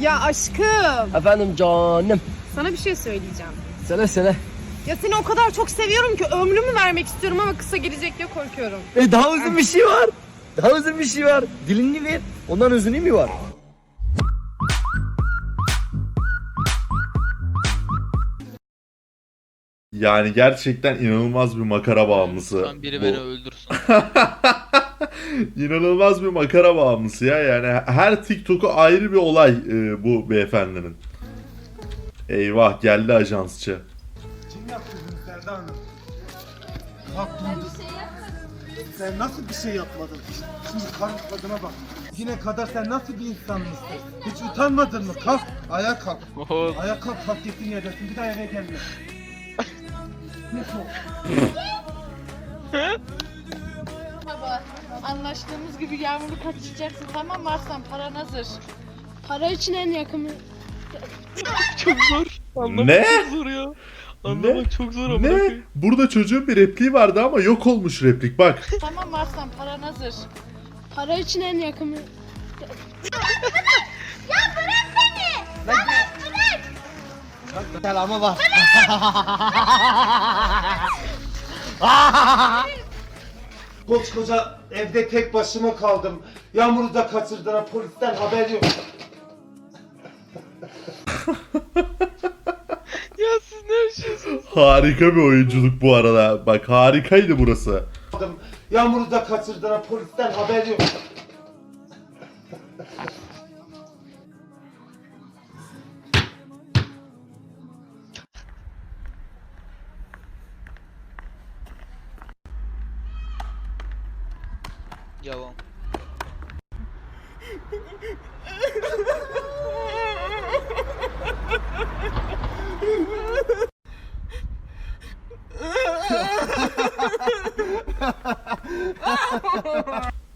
Ya aşkım. Efendim canım. Sana bir şey söyleyeceğim. Söyle söyle. Ya seni o kadar çok seviyorum ki ömrümü vermek istiyorum ama kısa gelecek diye korkuyorum. E daha uzun bir şey var. Daha uzun bir şey var. Dilini ver. Ondan özünü mi var? Yani gerçekten inanılmaz bir makara bağımlısı. Lütfen biri beni öldürsün. İnanılmaz bir makara bağımlısı ya. Yani her TikTok'u ayrı bir olay e, bu beyefendinin. Eyvah geldi ajansçı. Kim yaptı bunu Selda Hanım? Bak Sen nasıl bir şey yapmadın? Şimdi karı kadına bak. Yine kadar sen nasıl bir insan mısın? Hiç utanmadın mı? Kalk, ayağa kalk. Oho, Ayağa kalk, kalk gittiğin yerdesin. Bir daha eve gelme. Ne çok? Anlaştığımız gibi yağmuru kaçacaksın tamam mı Arslan paran hazır. Para için en yakını. çok zor. Anlamak Ne? çok zor ya. Anlamak çok zor amına Ne? Burada çocuğun bir repliği vardı ama yok olmuş replik bak. Tamam mı Arslan paran hazır. Para için en yakını. Selamı var. Koskoca evde tek başıma kaldım. Yağmuru da kaçırdılar. Polisten haber yok. Ya siz ne yaşıyorsunuz? Harika bir oyunculuk bu arada. Bak harikaydı burası. Yağmuru da kaçırdılar. Polisten haber yok. Yalan.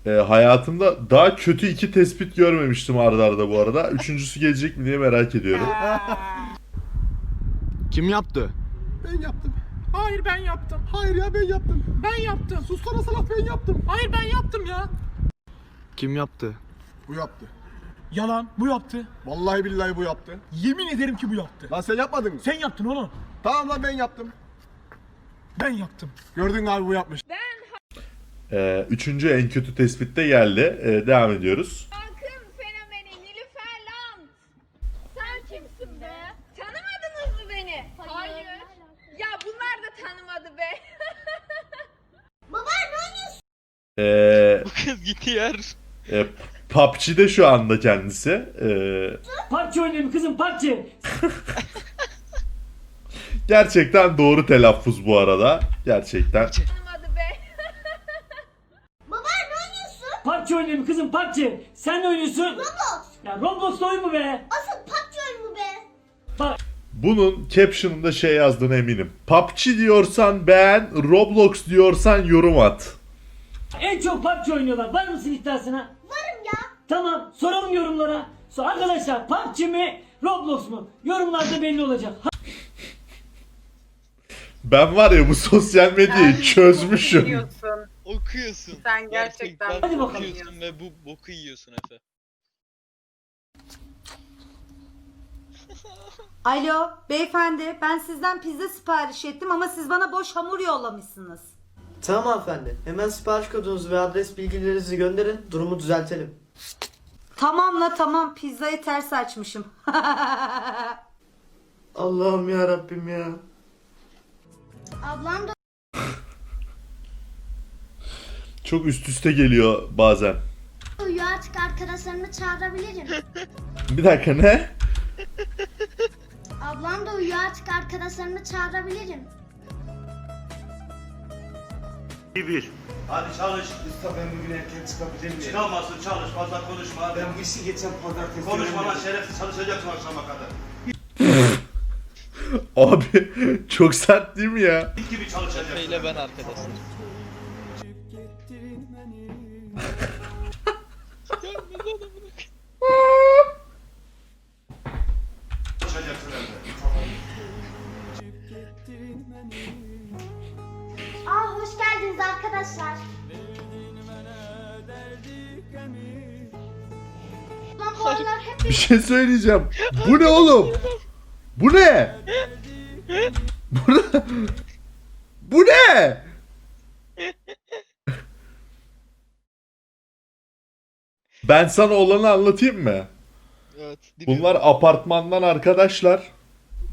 E, hayatımda daha kötü iki tespit görmemiştim arda arda bu arada. Üçüncüsü gelecek mi diye merak ediyorum. Kim yaptı? Ben yaptım. Hayır ben yaptım. Hayır ya ben yaptım. Ben yaptım. Sussana salak ben yaptım. Hayır ben yaptım ya. Kim yaptı? Bu yaptı. Yalan bu yaptı. Vallahi billahi bu yaptı. Yemin ederim ki bu yaptı. Lan sen yapmadın mı? Sen yaptın oğlum. Tamam lan ben yaptım. Ben yaptım. Gördün abi bu yapmış. E, üçüncü en kötü tespit de geldi. E, devam ediyoruz. Halkın fenomeni Nilüfer Land. Sen kimsin be? Tanımadınız mı beni? Hayır. Ya bunlar da tanımadı be. E, Bu kız gitti yer. e, PUBG'de şu anda kendisi. E, PUBG oynuyorum kızım PUBG. gerçekten doğru telaffuz bu arada. Gerçekten. Tanımadı be. PUBG oynuyorum kızım PUBG. Sen ne oynuyorsun? Roblox. Ya Roblox oyun mu be? Bunun caption'ında şey yazdığına eminim. PUBG diyorsan beğen, Roblox diyorsan yorum at. En çok PUBG oynuyorlar. Var mısın iddiasına? Varım ya. Tamam soralım yorumlara. So arkadaşlar PUBG mi Roblox mu? Yorumlarda belli olacak. Ben var ya bu sosyal medyayı çözmüşüm. Okuyorsun. Sen gerçekten Hadi bakalım. okuyorsun ve bu boku yiyorsun Efe. Alo beyefendi ben sizden pizza sipariş ettim ama siz bana boş hamur yollamışsınız. Tamam hanımefendi. Hemen sipariş kodunuzu ve adres bilgilerinizi gönderin. Durumu düzeltelim. Tamam la tamam pizzayı ters açmışım. Allah'ım ya Rabbim ya. Ablam da Çok üst üste geliyor bazen. uyuyor artık arkadaşlarımı çağırabilirim. Bir dakika ne? Ablam da uyuyor artık arkadaşlarımı çağırabilirim. Hadi çalış. Usta ben bugün erken çıkabilir miyim? Çıkamazsın çalış fazla konuşma. Ben bu işi geçen pazartesi Konuşma lan şerefsiz çalışacaksın akşama kadar. Abi çok sert değil mi ya? Git gibi çalışacaksın. ile ben arkadaşlar. Bir şey söyleyeceğim. Bu ne oğlum? Bu ne? Bu ne? Bu ne? Ben sana olanı anlatayım mı? Evet. dinliyorum. Bunlar apartmandan arkadaşlar.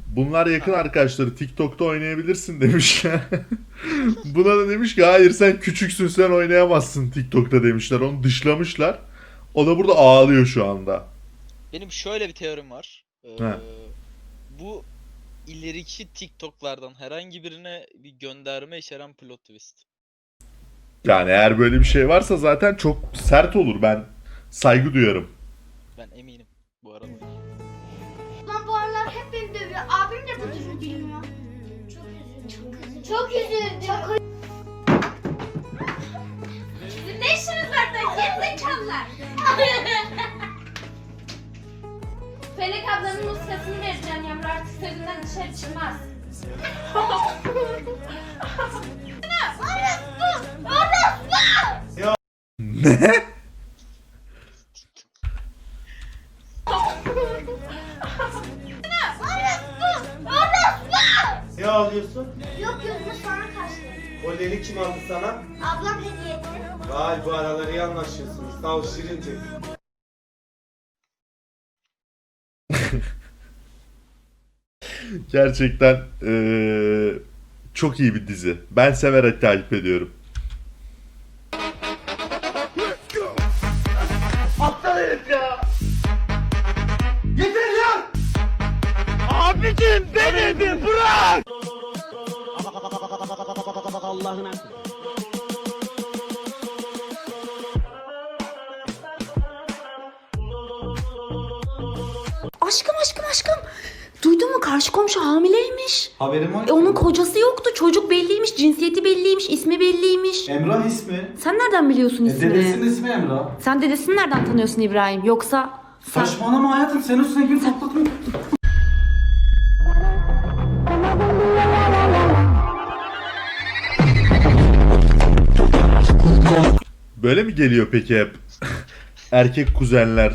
Bunlar yakın arkadaşları. TikTok'ta oynayabilirsin demişler. Buna da demiş ki hayır sen küçüksün sen oynayamazsın TikTok'ta demişler. Onu dışlamışlar. O da burada ağlıyor şu anda. Benim şöyle bir teorim var. Ee, He. bu ileriki TikTok'lardan herhangi birine bir gönderme içeren plot twist. Yani eğer böyle bir şey varsa zaten çok sert olur. Ben saygı duyarım. Ben eminim bu arada. Lan bu aralar hep beni dövüyor. Abim de bu durumu bilmiyor. Çok üzüldüm. Çok üzüldüm. Çok üzüldüm. Sizin ne işiniz var da gerizekalılar? Felek ablanın nuskasını vereceğim Yağmur artık sözünden dışarı çıkmaz. Ne? Ne ağlıyorsun? Yok gözümü sana kaçtı. Kolyeni kim aldı sana? Ablam hediye etti. Vay bu aralar iyi anlaşıyorsunuz. Sağ ol Şirince. Gerçekten eee, çok iyi bir dizi. Ben severek takip ediyorum. Aptal herif ya! Aşkım aşkım aşkım. Duydun mu karşı komşu hamileymiş. Haberim var. E, onun kocası yoktu. Çocuk belliymiş, cinsiyeti belliymiş, ismi belliymiş. Emrah ismi. Sen nereden biliyorsun E, ismini? dedesinin ismi Emrah. Sen dedesini nereden tanıyorsun İbrahim? Yoksa sen... Saçmalama hayatım sen üstüne gül toplatma. Böyle mi geliyor peki hep? Erkek kuzenler.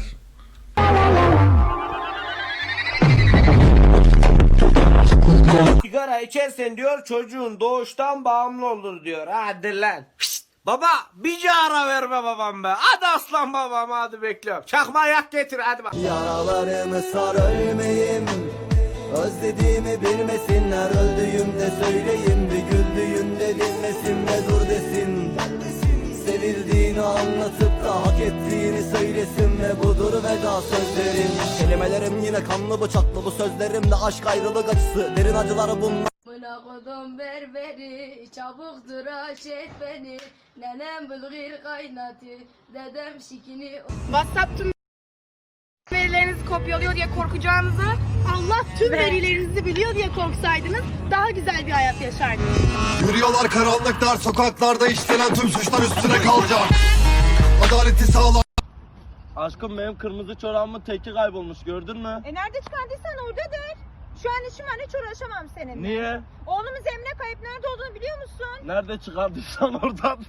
İçersen diyor çocuğun doğuştan bağımlı olur diyor. Hadi lan. Şşt! Baba bir ara verme babam be. Hadi aslan babam hadi bekliyorum. Çakma yak getir hadi bak. Yaralarımı sar ölmeyim Özlediğimi bilmesinler Öldüğümde söyleyeyim Bir güldüğümde dinmesin ve dur desin Sevildiğini anlatıp da hak ettiğini söylesin Ve budur veda sözlerim Kelimelerim yine kanlı bıçaklı Bu sözlerimde aşk ayrılık acısı Derin acıları bunlar Bırakıdım berberi, çabuk tıraş et beni. Nenem bulgur kaynatı, dedem şikini WhatsApp tüm verilerinizi kopyalıyor diye korkacağınızı, Allah tüm verilerinizi biliyor diye korksaydınız daha güzel bir hayat yaşardınız. Yürüyorlar karanlık dar sokaklarda işlenen tüm suçlar üstüne kalacak. Adaleti sağla. Aşkım benim kırmızı çorabımın teki kaybolmuş gördün mü? E nerede çıkardıysan oradadır. Şu an işim var hiç uğraşamam seninle. Niye? Oğlumuz Emre kayıp nerede olduğunu biliyor musun? Nerede çıkardıysan oradan.